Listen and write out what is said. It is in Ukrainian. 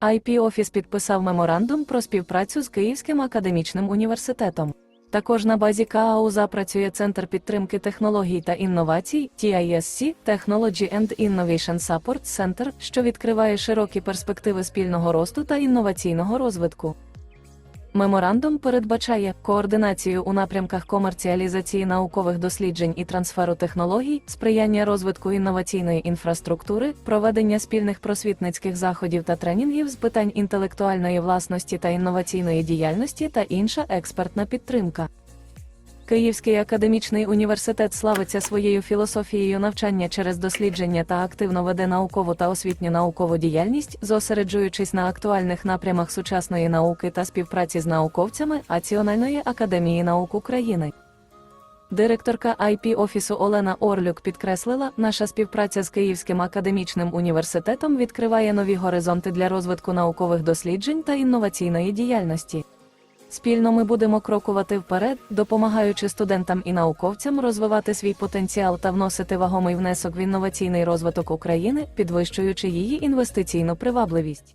IP Office підписав меморандум про співпрацю з Київським академічним університетом. Також на базі КАУ запрацює Центр підтримки технологій та інновацій TISC Technology and Innovation Support Center, що відкриває широкі перспективи спільного росту та інноваційного розвитку. Меморандум передбачає координацію у напрямках комерціалізації наукових досліджень і трансферу технологій, сприяння розвитку інноваційної інфраструктури, проведення спільних просвітницьких заходів та тренінгів з питань інтелектуальної власності та інноваційної діяльності та інша експертна підтримка. Київський академічний університет славиться своєю філософією навчання через дослідження та активно веде наукову та освітню наукову діяльність, зосереджуючись на актуальних напрямах сучасної науки та співпраці з науковцями Аціональної академії наук України. Директорка IP офісу Олена Орлюк підкреслила, наша співпраця з Київським академічним університетом відкриває нові горизонти для розвитку наукових досліджень та інноваційної діяльності. Спільно ми будемо крокувати вперед, допомагаючи студентам і науковцям розвивати свій потенціал та вносити вагомий внесок в інноваційний розвиток України, підвищуючи її інвестиційну привабливість.